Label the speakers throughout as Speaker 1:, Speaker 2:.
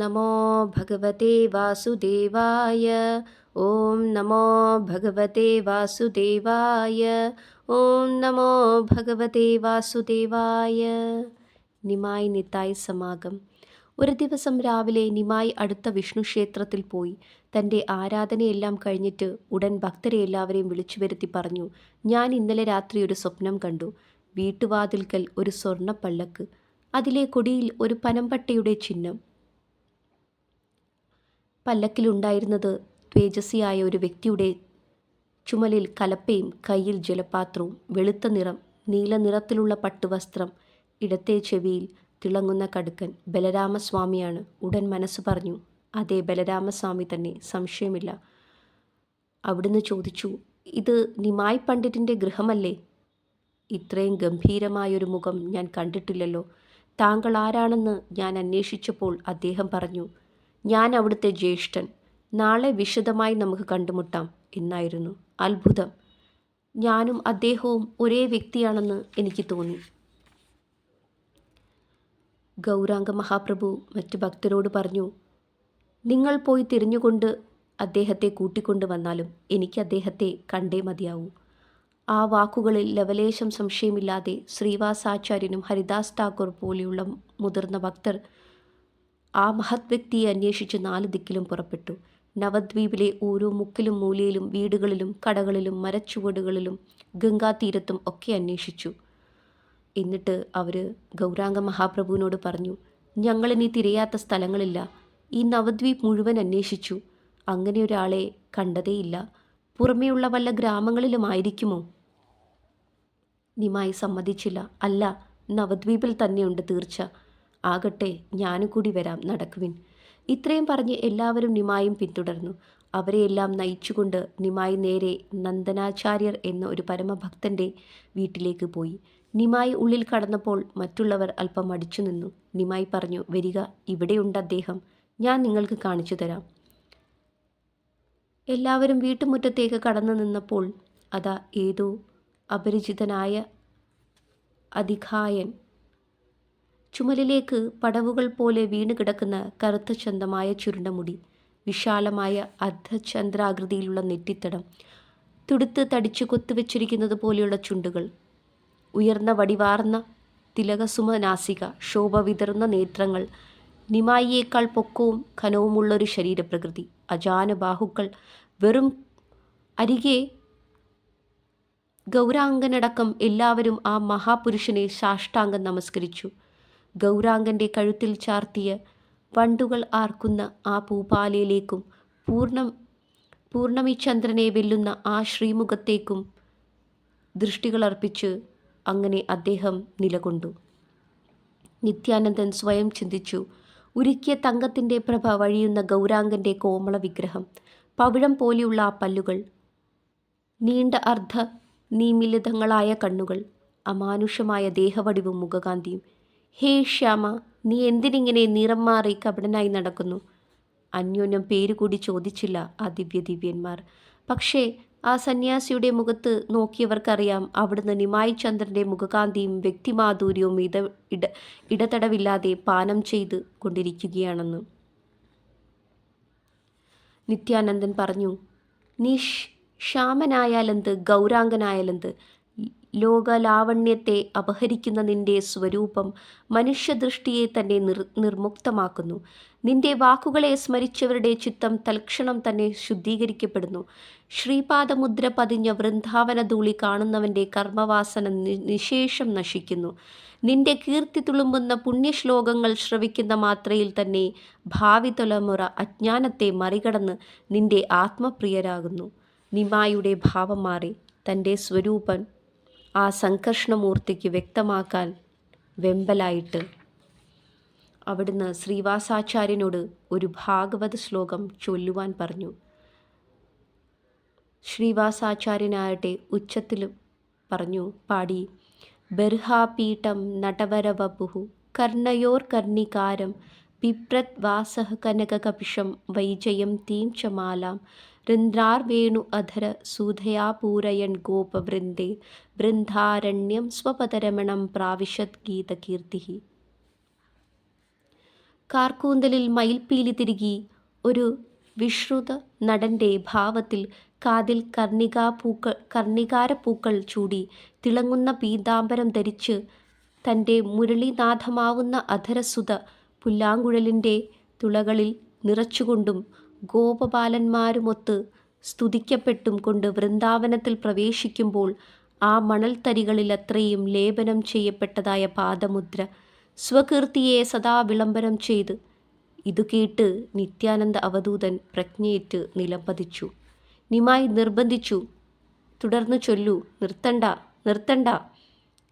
Speaker 1: നമോ ഭഗവതേ വാസുദേവായ ഓം നമോ ഭഗവതേ വാസുദേവായ ഓം നമോ ഭഗവതേ വാസുദേവായ നിമായി നിത്തായ് സമാഗം ഒരു ദിവസം രാവിലെ നിമായി അടുത്ത വിഷ്ണു ക്ഷേത്രത്തിൽ പോയി. തന്റെ ആരാധനയെല്ലാം കഴിഞ്ഞിട്ട് ഉടൻ ഭക്തരെ എല്ലാവരെയും വിളിച്ചു വരുത്തി പറഞ്ഞു ഞാൻ ഇന്നലെ രാത്രി ഒരു സ്വപ്നം കണ്ടു. വീട്ടുവാതിൽക്കൽ ഒരു സ്വർണപ്പള്ളക്ക് അതിലെ കൊടിയിൽ ഒരു പനമ്പട്ടയുടെ ചിഹ്നം. പല്ലക്കിലുണ്ടായിരുന്നത് തേജസ്വിയായ ഒരു വ്യക്തിയുടെ ചുമലിൽ കലപ്പയും കയ്യിൽ ജലപാത്രവും വെളുത്ത നിറം നീല നിറത്തിലുള്ള പട്ടുവസ്ത്രം ഇടത്തെ ചെവിയിൽ തിളങ്ങുന്ന കടുക്കൻ ബലരാമസ്വാമിയാണ്. ഉടൻ മനസ്സ് പറഞ്ഞു അതെ ബലരാമസ്വാമി തന്നെ സംശയമില്ല. അവിടുന്ന് ചോദിച്ചു ഇത് നിമായി പണ്ഡിറ്റിന്റെ ഗൃഹമല്ലേ? ഇത്രയും ഗംഭീരമായൊരു മുഖം ഞാൻ കണ്ടിട്ടില്ലല്ലോ. താങ്കൾ ആരാണെന്ന് ഞാൻ അന്വേഷിച്ചപ്പോൾ അദ്ദേഹം പറഞ്ഞു ഞാൻ അവിടുത്തെ ജ്യേഷ്ഠൻ. നാളെ വിശദമായി നമുക്ക് കണ്ടുമുട്ടാം എന്നായിരുന്നു. അത്ഭുതം. ഞാനും അദ്ദേഹവും ഒരേ വ്യക്തിയാണെന്ന് എനിക്ക് തോന്നി. ഗൗരാംഗ മഹാപ്രഭു മറ്റ് ഭക്തരോട് പറഞ്ഞു നിങ്ങൾ പോയി തിരിഞ്ഞുകൊണ്ട് അദ്ദേഹത്തെ കൂട്ടിക്കൊണ്ട് വന്നാലും എനിക്ക് അദ്ദേഹത്തെ കണ്ടേ മതിയാവൂ. ആ വാക്കുകളിൽ ലവലേശം സംശയമില്ലാതെ ശ്രീവാസാചാര്യനും ഹരിദാസ് ഠാക്കൂർ പോലെയുള്ള മുതിർന്ന ഭക്തർ ആ മഹത് വ്യക്തിയെ അന്വേഷിച്ച് നാല് ദിക്കിലും പുറപ്പെട്ടു. നവദ്വീപിലെ ഓരോ മുക്കിലും മൂലയിലും വീടുകളിലും കടകളിലും മരച്ചുവടുകളിലും ഗംഗാതീരത്തും ഒക്കെ അന്വേഷിച്ചു. എന്നിട്ട് അവർ ഗൗരാംഗ മഹാപ്രഭുവിനോട് പറഞ്ഞു ഞങ്ങളിനി തിരയാത്ത സ്ഥലങ്ങളില്ല. ഈ നവദ്വീപ് മുഴുവൻ അന്വേഷിച്ചു. അങ്ങനെ ഒരാളെ കണ്ടതേയില്ല. പുറമേയുള്ള വല്ല ഗ്രാമങ്ങളിലുമായിരിക്കുമോ നിമായി സമ്മതിച്ചില്ല. അല്ല നവദ്വീപിൽ തന്നെയുണ്ട് തീർച്ച. ആകട്ടെ ഞാനും കൂടി വരാം നടക്കുവിൻ. ഇത്രയും പറഞ്ഞ് എല്ലാവരും നിമായും പിന്തുടർന്നു. അവരെയെല്ലാം നയിച്ചുകൊണ്ട് നിമായി നേരെ നന്ദനാചാര്യർ എന്ന ഒരു പരമഭക്തന്റെ വീട്ടിലേക്ക് പോയി. നിമായി ഉള്ളിൽ കടന്നപ്പോൾ മറ്റുള്ളവർ അല്പം അടിച്ചു നിന്നു. നിമായി പറഞ്ഞു വരിക ഇവിടെയുണ്ട് അദ്ദേഹം. ഞാൻ നിങ്ങൾക്ക് കാണിച്ചു തരാം. എല്ലാവരും വീട്ടുമുറ്റത്തേക്ക് കടന്നു നിന്നപ്പോൾ അതാ ഏതോ അപരിചിതനായ അധികായൻ ചുമലിലേക്ക് പടവുകൾ പോലെ വീണ് കിടക്കുന്ന കറുത്ത ചന്തമായ ചുരുണ്ട മുടി വിശാലമായ അർദ്ധചന്ദ്രാകൃതിയിലുള്ള നെറ്റിത്തടം തുടുത്ത് തടിച്ചു കൊത്തുവെച്ചിരിക്കുന്നത് പോലെയുള്ള ചുണ്ടുകൾ ഉയർന്ന വടിവാർന്ന തിലകസുമനാസിക ശോഭ വിതറുന്ന നേത്രങ്ങൾ നിമായിയേക്കാൾ പൊക്കവും ഘനവുമുള്ളൊരു ശരീരപ്രകൃതി അജാന ബാഹുക്കൾ വെറും അരികെ ഗൗരാംഗനടക്കം എല്ലാവരും ആ മഹാപുരുഷനെ സാഷ്ടാംഗം നമസ്കരിച്ചു. ഗൗരാംഗന്റെ കഴുത്തിൽ ചാർത്തിയ വണ്ടുകൾ ആർക്കുന്ന ആ പൂപാലയിലേക്കും പൂർണം പൂർണമി ചന്ദ്രനെ വെല്ലുന്ന ആ ശ്രീമുഖത്തേക്കും ദൃഷ്ടികളർപ്പിച്ച് അങ്ങനെ അദ്ദേഹം നിലകൊണ്ടു. നിത്യാനന്ദൻ സ്വയം ചിന്തിച്ചു ഉരുക്കിയ തങ്കത്തിന്റെ പ്രഭ വഴിയുന്ന ഗൗരാംഗന്റെ കോമള വിഗ്രഹം പവിഴം പോലെയുള്ള ആ പല്ലുകൾ നീണ്ട അർദ്ധ നീമിലിതങ്ങളായ കണ്ണുകൾ അമാനുഷമായ ദേഹവടിവും മുഖകാന്തിയും ഹേ ശ്യാമ നീ എന്തിനിങ്ങനെ നിറം മാറി കപടനായി നടക്കുന്നു? അന്യോന്യം പേരുകൂടി ചോദിച്ചില്ല ആ ദിവ്യ ദിവ്യന്മാർ പക്ഷേ ആ സന്യാസിയുടെ മുഖത്ത് നോക്കിയവർക്കറിയാം അവിടുന്ന് നിമായി ചന്ദ്രന്റെ മുഖകാന്തിയും വ്യക്തിമാധുര്യവും ഇട ഇട ഇടതടവില്ലാതെ പാനം ചെയ്ത് കൊണ്ടിരിക്കുകയാണെന്ന്. നിത്യാനന്ദൻ പറഞ്ഞു നീ ശ്യാമനായാലെന്ത് ഗൗരാംഗനായാലെന്ത്? ലോകലാവണ്യത്തെ അപഹരിക്കുന്ന നിന്റെ സ്വരൂപം മനുഷ്യദൃഷ്ടിയെ തന്നെ നിർ നിർമുക്തമാക്കുന്നു. നിന്റെ വാക്കുകളെ സ്മരിച്ചവരുടെ ചിത്തം തൽക്ഷണം തന്നെ ശുദ്ധീകരിക്കപ്പെടുന്നു. ശ്രീപാദമുദ്ര പതിഞ്ഞ വൃന്ദാവന ധൂളി കാണുന്നവന്റെ കർമ്മവാസന നിശേഷം നശിക്കുന്നു. നിന്റെ കീർത്തി തുളുമ്പുന്ന പുണ്യശ്ലോകങ്ങൾ ശ്രവിക്കുന്ന മാത്രയിൽ തന്നെ ഭാവി തലമുറ അജ്ഞാനത്തെ മറികടന്ന് നിന്റെ ആത്മപ്രിയരാകുന്നു. നിമായുടെ ഭാവം മാറി തന്റെ സ്വരൂപൻ ആ സംഘർഷണമൂർത്തിക്ക് വ്യക്തമാക്കാൻ വെമ്പലായിട്ട്. അവിടുന്ന് ശ്രീവാസാചാര്യനോട് ഒരു ഭാഗവത ശ്ലോകം ചൊല്ലുവാൻ പറഞ്ഞു. ശ്രീവാസാചാര്യനാകട്ടെ ഉച്ചത്തിൽ പറഞ്ഞു പാടി ബർഹാപീഠം നടവരവപുഹു കർണയോർ കർണികാരം പിപ്രത് വാസഹ കനകകപിഷം വൈജയം തീം ച അധര സൂധയാ പൂരയൻ ഗോപവൃന്ദേ ബൃന്ദാരണ്യം സ്വപദരമണം പ്രാവിശത് ഗീതകീർത്തി കാർക്കൂന്തലിൽ മയിൽപ്പീലി തിരികി ഒരു വിശ്രുത നടന്റെ ഭാവത്തിൽ കാതിൽ കർണികാപൂക്കൾ കർണികാരപ്പൂക്കൾ ചൂടി തിളങ്ങുന്ന പീതാംബരം ധരിച്ച് തന്റെ മുരളിനാഥമാവുന്ന അധരസുത പുല്ലാങ്കുഴലിന്റെ തുളകളിൽ നിറച്ചുകൊണ്ടും ഗോപബാലന്മാരുമൊത്ത് സ്തുതിക്കപ്പെട്ടും കൊണ്ട് വൃന്ദാവനത്തിൽ പ്രവേശിക്കുമ്പോൾ ആ മണൽത്തരികളിലത്രയും ലേപനം ചെയ്യപ്പെട്ടതായ പാദമുദ്ര സ്വകീർത്തിയെ സദാ വിളംബരം ചെയ്ത് ഇതു കേട്ട് നിത്യാനന്ദ അവധൂതൻ പ്രജ്ഞയേറ്റ് നിലംപതിച്ചു. നിമായി നിർബന്ധിച്ചു. തുടർന്ന് ചൊല്ലു നിർത്തണ്ട നിർത്തണ്ട.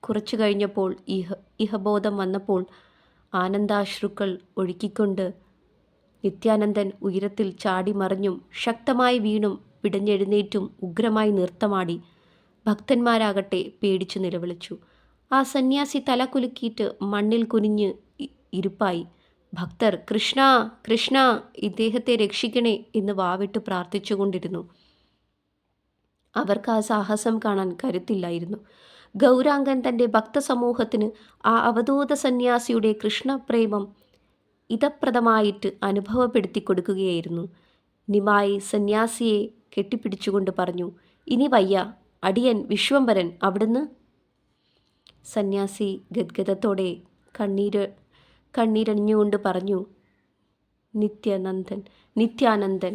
Speaker 1: കുറച്ചു കഴിഞ്ഞപ്പോൾ ഇഹ ഇഹബോധം വന്നപ്പോൾ ആനന്ദാശ്രുക്കൾ ഒഴുക്കിക്കൊണ്ട് നിത്യാനന്ദൻ ഉയരത്തിൽ ചാടി മറിഞ്ഞും ശക്തമായി വീണും പിടഞ്ഞെഴുന്നേറ്റും ഉഗ്രമായി നൃത്തമാടി ഭക്തന്മാരാകട്ടെ പേടിച്ചു നിലവിളിച്ചു. ആ സന്യാസി തല കുലുക്കിയിട്ട് മണ്ണിൽ കുനിഞ്ഞ് ഇരുപ്പായി. ഭക്തർ കൃഷ്ണ കൃഷ്ണ ഇദ്ദേഹത്തെ രക്ഷിക്കണേ എന്ന് വാവിട്ട് പ്രാർത്ഥിച്ചുകൊണ്ടിരുന്നു അവർക്ക് ആ സാഹസം കാണാൻ കരുത്തില്ലായിരുന്നു. ഗൗരാംഗൻ തന്റെ ഭക്തസമൂഹത്തിന് ആ അവധൂത സന്യാസിയുടെ കൃഷ്ണപ്രേമം ഇതപ്രദമായിട്ട് അനുഭവപ്പെടുത്തി കൊടുക്കുകയായിരുന്നു. നിമായി സന്യാസിയെ കെട്ടിപ്പിടിച്ചുകൊണ്ട് പറഞ്ഞു ഇനി വയ്യ അടിയൻ വിശ്വംഭരൻ അവിടുന്ന്? സന്യാസി ഗദ്ഗതത്തോടെ കണ്ണീര് കണ്ണീരണിഞ്ഞുകൊണ്ട് പറഞ്ഞു നിത്യാനന്ദൻ നിത്യാനന്ദൻ.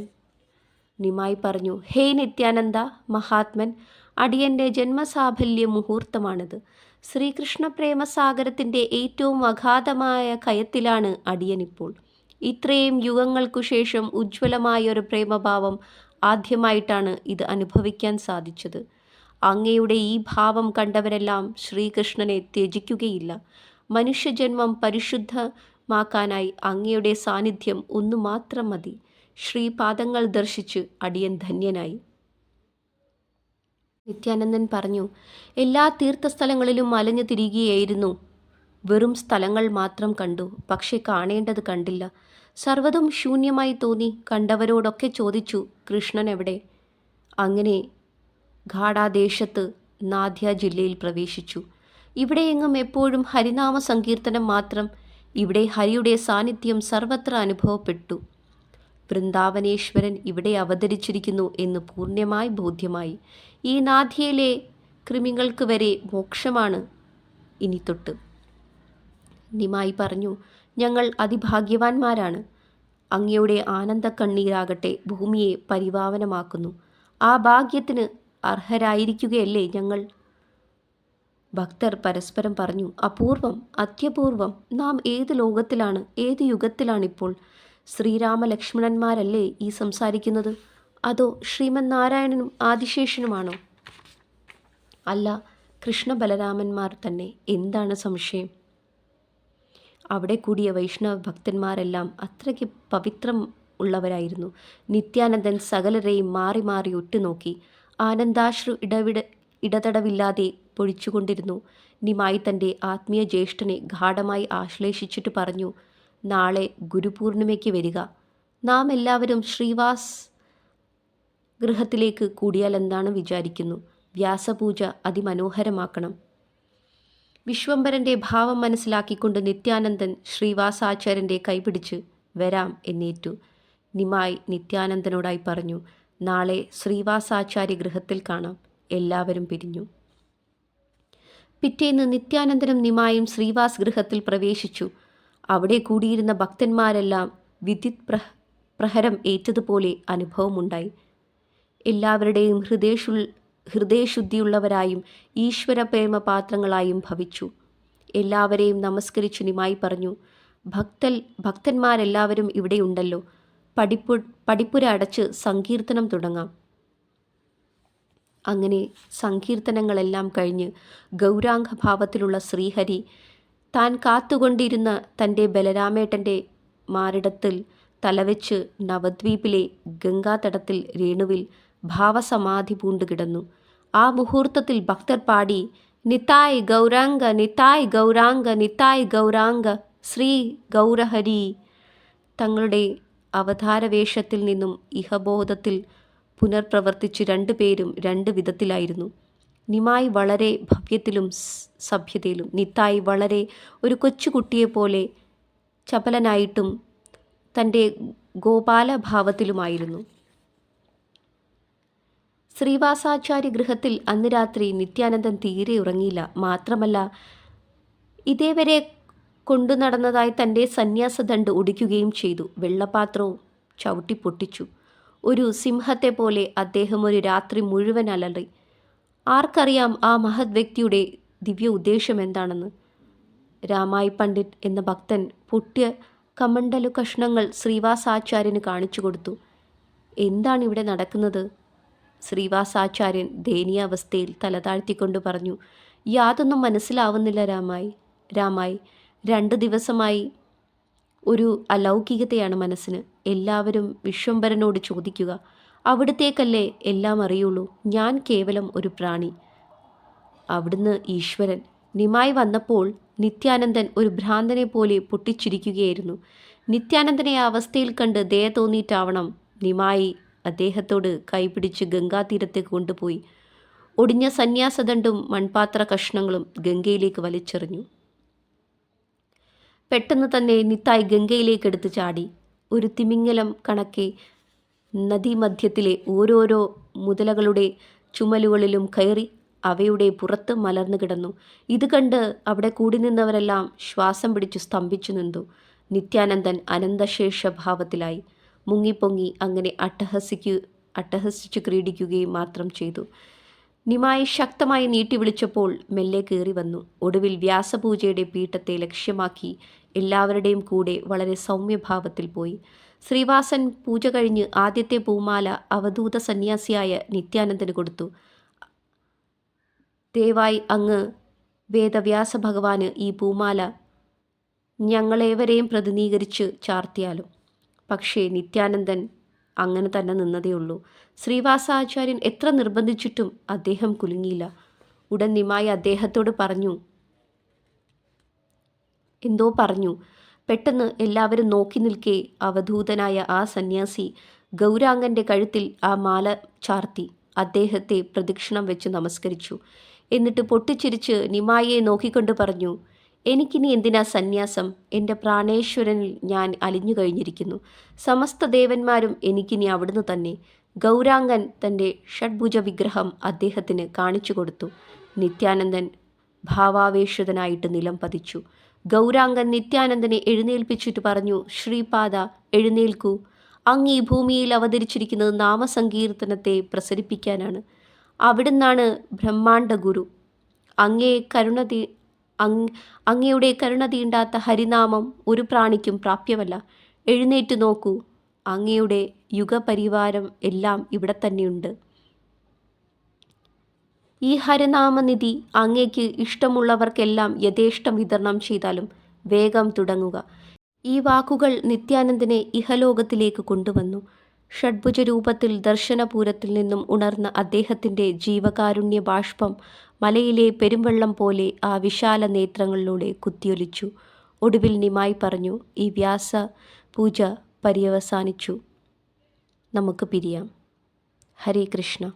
Speaker 1: നിമായി പറഞ്ഞു ഹേ നിത്യാനന്ദ മഹാത്മൻ അടിയന്റെ ജന്മസാഫല്യ മുഹൂർത്തമാണിത്. ശ്രീകൃഷ്ണ പ്രേമസാഗരത്തിന്റെ ഏറ്റവും അഗാധമായ കയത്തിലാണ് അടിയനിപ്പോൾ ഇത്രയും യുഗങ്ങൾക്കു ശേഷം ഉജ്ജ്വലമായ ഒരു പ്രേമഭാവം ആദ്യമായിട്ടാണ് ഇത് അനുഭവിക്കാൻ സാധിച്ചത്. അങ്ങയുടെ ഈ ഭാവം കണ്ടവരെല്ലാം ശ്രീകൃഷ്ണനെ ത്യജിക്കുകയില്ല. മനുഷ്യജന്മം പരിശുദ്ധമാക്കാനായി അങ്ങയുടെ സാന്നിധ്യം ഒന്നു മാത്രം മതി. ശ്രീപാദങ്ങൾ ദർശിച്ച് അടിയൻ ധന്യനായി. നിത്യാനന്ദൻ പറഞ്ഞു എല്ലാ തീർത്ഥസ്ഥലങ്ങളിലും അലഞ്ഞു തിരികുകയായിരുന്നു വെറും സ്ഥലങ്ങൾ മാത്രം കണ്ടു. പക്ഷെ കാണേണ്ടത് കണ്ടില്ല. സർവതും ശൂന്യമായി തോന്നി. കണ്ടവരോടൊക്കെ ചോദിച്ചു കൃഷ്ണൻ എവിടെ അങ്ങനെ ഘാടാദേശത്ത് നാദ്യ ജില്ലയിൽ പ്രവേശിച്ചു. ഇവിടെയെങ്ങും എപ്പോഴും ഹരിനാമ സങ്കീർത്തനം മാത്രം. ഇവിടെ ഹരിയുടെ സാന്നിധ്യം സർവത്ര അനുഭവപ്പെട്ടു. വൃന്ദാവനേശ്വരൻ ഇവിടെ അവതരിച്ചിരിക്കുന്നു എന്ന് പൂർണമായി ബോധ്യമായി. ഈ നാഥിയയിലെ കൃമികൾക്ക് വരെ മോക്ഷമാണ് ഇനി തൊട്ട്. നിമായി പറഞ്ഞു ഞങ്ങൾ അതിഭാഗ്യവാന്മാരാണ്. അങ്ങയുടെ ആനന്ദ കണ്ണീരാകട്ടെ ഭൂമിയെ പരിപാവനമാക്കുന്നു ആ ഭാഗ്യത്തിന് അർഹരായിരിക്കുകയല്ലേ ഞങ്ങൾ? ഭക്തർ പരസ്പരം പറഞ്ഞു അപൂർവം അത്യപൂർവം. നാം ഏത് ലോകത്തിലാണ് ഏത് യുഗത്തിലാണിപ്പോൾ? ശ്രീരാമ ലക്ഷ്മണന്മാരല്ലേ ഈ സംസാരിക്കുന്നത്? അതോ ശ്രീമൻ നാരായണനും ആദിശേഷനുമാണോ? അല്ല കൃഷ്ണ ബലരാമന്മാർ തന്നെ. എന്താണ് സംശയം? അവിടെ കൂടിയ വൈഷ്ണവ ഭക്തന്മാരെല്ലാം അത്രയ്ക്ക് പവിത്രം ഉള്ളവരായിരുന്നു. നിത്യാനന്ദൻ സകലരെയും മാറി മാറി ഉറ്റുനോക്കി ആനന്ദാശ്രു ഇടവിട ഇടതടവില്ലാതെ പൊഴിച്ചുകൊണ്ടിരുന്നു. നിമായി തന്റെ ആത്മീയ ജ്യേഷ്ഠനെ ഗാഠമായി ആശ്ലേഷിച്ചിട്ട് പറഞ്ഞു നാളെ ഗുരുപൂർണിമയ്ക്ക് വരിക. നാം എല്ലാവരും ശ്രീവാസ് ഗൃഹത്തിലേക്ക് കൂടിയാൽ എന്താണ് വിചാരിക്കുന്നു. വ്യാസപൂജ അതിമനോഹരമാക്കണം. വിശ്വംഭരന്റെ ഭാവം മനസ്സിലാക്കിക്കൊണ്ട് നിത്യാനന്ദൻ ശ്രീവാസാചാര്യന്റെ കൈപിടിച്ച് വരാം എന്നേറ്റു. നിമായി നിത്യാനന്ദനോടായി പറഞ്ഞു നാളെ ശ്രീവാസാചാര്യ ഗൃഹത്തിൽ കാണാം. എല്ലാവരും പിരിഞ്ഞു. പിറ്റേന്ന് നിത്യാനന്ദനും നിമായും ശ്രീവാസ് ഗൃഹത്തിൽ പ്രവേശിച്ചു. അവിടെ കൂടിയിരുന്ന ഭക്തന്മാരെല്ലാം വിദ്യുത് പ്രഹ പ്രഹരം ഏറ്റതുപോലെ അനുഭവമുണ്ടായി. എല്ലാവരുടെയും ഹൃദയശു ഹൃദയശുദ്ധിയുള്ളവരായും ഈശ്വര പ്രേമപാത്രങ്ങളായും ഭവിച്ചു. എല്ലാവരെയും നമസ്കരിച്ചു നിമായി പറഞ്ഞു ഭക്തൽ ഭക്തന്മാരെല്ലാവരും ഇവിടെയുണ്ടല്ലോ. പഠിപ്പു പഠിപ്പുര അടച്ച് സങ്കീർത്തനം തുടങ്ങാം. അങ്ങനെ സങ്കീർത്തനങ്ങളെല്ലാം കഴിഞ്ഞ് ഗൗരാംഗഭാവത്തിലുള്ള ശ്രീഹരി താൻ കാത്തുകൊണ്ടിരുന്ന തന്റെ ബലരാമേട്ടന്റെ മാറിടത്തിൽ തലവെച്ച് നവദ്വീപിലെ ഗംഗാതടത്തിൽ രേണുവിൽ ഭാവസമാധി പൂണ്ടു കിടന്നു. ആ മുഹൂർത്തത്തിൽ ഭക്തർ പാടി നിതായ് ഗൗരാംഗ നിതായ് ഗൗരാംഗ നിതായ് ഗൗരാംഗ ശ്രീ ഗൗരഹരി. തങ്ങളുടെ അവതാരവേഷത്തിൽ നിന്നും ഇഹബോധത്തിൽ പുനർപ്രവർത്തിച്ച് രണ്ടുപേരും രണ്ട് വിധത്തിലായിരുന്നു. നിമായി വളരെ ഭവ്യത്തിലും സഭ്യതയിലും നിത്തായി വളരെ ഒരു കൊച്ചുകുട്ടിയെപ്പോലെ ചപലനായിട്ടും തന്റെ ഗോപാലഭാവത്തിലുമായിരുന്നു. ശ്രീവാസാചാര്യ ഗൃഹത്തിൽ അന്ന് രാത്രി നിത്യാനന്ദൻ തീരെ ഉറങ്ങിയില്ല. മാത്രമല്ല ഇതേവരെ കൊണ്ടു നടന്നതായി തന്റെ സന്യാസദണ്ഡ് ഒടിക്കുകയും ചെയ്തു. വെള്ളപാത്രവും ചവിട്ടി പൊട്ടിച്ചു. ഒരു സിംഹത്തെ പോലെ അദ്ദേഹം ഒരു രാത്രി മുഴുവൻ അലറി ആർക്കറിയാം ആ മഹത് വ്യക്തിയുടെ ദിവ്യ ഉദ്ദേശം എന്താണെന്ന്? രാമായി പണ്ഡിറ്റ് എന്ന ഭക്തൻ പൊട്ടിയ കമണ്ടലു കഷ്ണങ്ങൾ ശ്രീവാസാചാര്യന് കാണിച്ചു കൊടുത്തു. എന്താണ് ഇവിടെ നടക്കുന്നത്? ശ്രീവാസാചാര്യൻ ദയനീയാവസ്ഥയിൽ തലതാഴ്ത്തിക്കൊണ്ട് പറഞ്ഞു യാതൊന്നും മനസ്സിലാവുന്നില്ല രാമായി. രാമായി രണ്ട് ദിവസമായി ഒരു അലൗകികതയാണ് മനസ്സിന്. എല്ലാവരും വിശ്വംഭരനോട് ചോദിക്കുക. അവിടത്തേക്കല്ലേ എല്ലാം അറിയുള്ളൂ. ഞാൻ കേവലം ഒരു പ്രാണി. അവിടുന്ന് ഈശ്വരൻ നിമായി വന്നപ്പോൾ നിത്യാനന്ദൻ ഒരു ഭ്രാന്തനെ പോലെ പൊട്ടിച്ചിരിക്കുകയായിരുന്നു. നിത്യാനന്ദനെ ആ അവസ്ഥയിൽ കണ്ട് ദയ തോന്നിയിട്ടാവണം നിമായി അദ്ദേഹത്തോട് കൈപിടിച്ച് ഗംഗാതീരത്തെ കൊണ്ടുപോയി. ഒടിഞ്ഞ സന്യാസദണ്ഡും മൺപാത്ര കഷ്ണങ്ങളും ഗംഗയിലേക്ക് വലിച്ചെറിഞ്ഞു. പെട്ടെന്ന് തന്നെ നിത്തായി ഗംഗയിലേക്ക് എടുത്ത് ചാടി. ഒരു തിമിങ്ങലം കണക്കെ നദീമധ്യത്തിലെ ഓരോരോ മുതലകളുടെ ചുമലുകളിലും കയറി അവയുടെ പുറത്ത് മലർന്നു കിടന്നു. ഇത് കണ്ട് അവിടെ കൂടി നിന്നവരെല്ലാം ശ്വാസം പിടിച്ചു സ്തംഭിച്ചു നിന്നു. നിത്യാനന്ദൻ അനന്തശേഷ ഭാവത്തിലായി മുങ്ങിപ്പൊങ്ങി അങ്ങനെ അട്ടഹസിക്കു അട്ടഹസിച്ചു ക്രീഡിക്കുകയും മാത്രം ചെയ്തു. നിമായി ശക്തമായി നീട്ടി വിളിച്ചപ്പോൾ മെല്ലെ കയറി വന്നു. ഒടുവിൽ വ്യാസപൂജയുടെ പീഠത്തെ ലക്ഷ്യമാക്കി എല്ലാവരുടെയും കൂടെ വളരെ സൗമ്യഭാവത്തിൽ പോയി. ശ്രീവാസൻ പൂജ കഴിഞ്ഞ് ആദ്യത്തെ പൂമാല അവധൂത സന്യാസിയായ നിത്യാനന്ദന് കൊടുത്തു. ദയവായി അങ്ങ് വേദവ്യാസ ഭഗവാന് ഈ പൂമാല ഞങ്ങളേവരെയും പ്രതിനിധീകരിച്ച് ചാർത്തിയാലും. പക്ഷേ നിത്യാനന്ദൻ അങ്ങനെ തന്നെ നിന്നതേയുള്ളൂ ശ്രീവാസാചാര്യൻ എത്ര നിർബന്ധിച്ചിട്ടും അദ്ദേഹം കുലുങ്ങിയില്ല. ഉടൻ നിമായി അദ്ദേഹത്തോട് പറഞ്ഞു. എന്തോ പറഞ്ഞു. പെട്ടെന്ന് എല്ലാവരും നോക്കി നിൽക്കെ അവധൂതനായ ആ സന്യാസി ഗൗരാംഗന്റെ കഴുത്തിൽ ആ മാല ചാർത്തി. അദ്ദേഹത്തെ പ്രദക്ഷിണം വെച്ച് നമസ്കരിച്ചു. എന്നിട്ട് പൊട്ടിച്ചിരിച്ച് നിമായെ നോക്കിക്കൊണ്ട് പറഞ്ഞു എനിക്കിനി എന്തിനാ സന്യാസം? എന്റെ പ്രാണേശ്വരനിൽ ഞാൻ അലിഞ്ഞു കഴിഞ്ഞിരിക്കുന്നു. സമസ്ത ദേവന്മാരും എനിക്കിനി അവിടുന്ന് തന്നെ ഗൗരാംഗൻ തന്റെ ഷഡ്ഭുജ വിഗ്രഹം അദ്ദേഹത്തിന് കാണിച്ചു കൊടുത്തു. നിത്യാനന്ദൻ ഭാവാവേശിതനായിട്ട് നിലം പതിച്ചു. ഗൗരാംഗൻ നിത്യാനന്ദനെ എഴുന്നേൽപ്പിച്ചിട്ട് പറഞ്ഞു ശ്രീപാദ എഴുന്നേൽക്കൂ. അങ്ങ് ഈ ഭൂമിയിൽ അവതരിച്ചിരിക്കുന്നത് നാമസങ്കീർത്തനത്തെ പ്രസരിപ്പിക്കാനാണ്. അവിടുന്നാണ് ബ്രഹ്മാണ്ട ഗുരു അങ്ങേ കരുണതി അങ് അങ്ങയുടെ കരുണ തീണ്ടാത്ത ഹരിനാമം ഒരു പ്രാണിക്കും പ്രാപ്യമല്ല. എഴുന്നേറ്റ് നോക്കൂ. അങ്ങയുടെ യുഗപരിവാരം എല്ലാം ഇവിടെ തന്നെയുണ്ട്. ഈ ഹരനാമനിധി അങ്ങേക്ക് ഇഷ്ടമുള്ളവർക്കെല്ലാം യഥേഷ്ടം വിതരണം ചെയ്താലും വേഗം തുടങ്ങുക. ഈ വാക്കുകൾ നിത്യാനന്ദനെ ഇഹലോകത്തിലേക്ക് കൊണ്ടുവന്നു. ഷഡ്ഭുജ രൂപത്തിൽ ദർശനപൂരത്തിൽ നിന്നും ഉണർന്ന അദ്ദേഹത്തിന്റെ ജീവകാരുണ്യ ബാഷ്പം മലയിലെ പെരുംവെള്ളം പോലെ ആ വിശാല നേത്രങ്ങളിലൂടെ കുത്തിയൊലിച്ചു. ഒടുവിൽ നിമായി പറഞ്ഞു ഈ വ്യാസ പൂജ പര്യവസാനിച്ചു. നമുക്ക് പിരിയാം. ഹരേ കൃഷ്ണ.